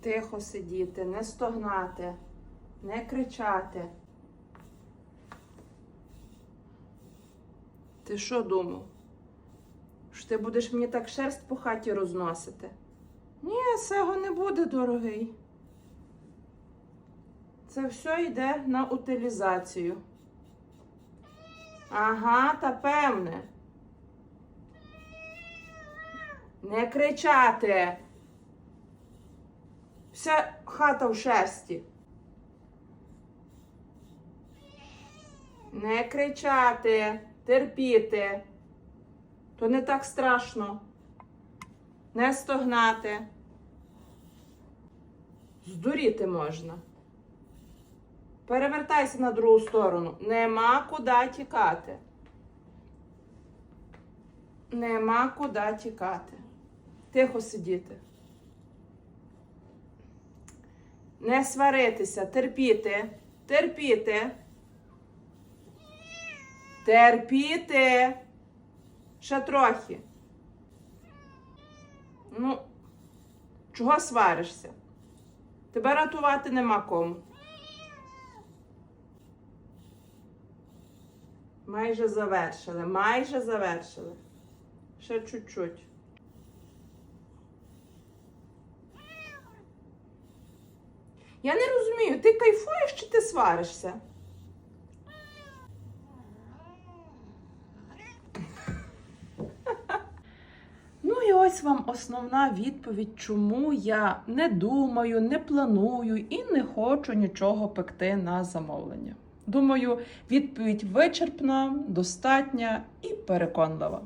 Тихо сидіти, не стогнати, не кричати. Ти що думав? Що ти будеш мені так шерсть по хаті розносити? Ні, цього не буде, дорогий. Це все йде на утилізацію. Ага, та певне. Не кричати. Вся хата в шерсті. Не кричати, терпіти. То не так страшно. Не стогнати. Здуріти можна. Перевертайся на другу сторону. Нема куди тікати. Нема куди тікати. Тихо сидіти. Не сваритися, терпіти, терпіти. Терпіти. Ще трохи. Ну, чого сваришся? Тебе рятувати нема кому. Майже завершили, майже завершили. Ще чуть-чуть. Я не розумію, ти кайфуєш чи ти сваришся? Ну і ось вам основна відповідь, чому я не думаю, не планую і не хочу нічого пекти на замовлення. Думаю, відповідь вичерпна, достатня і переконлива.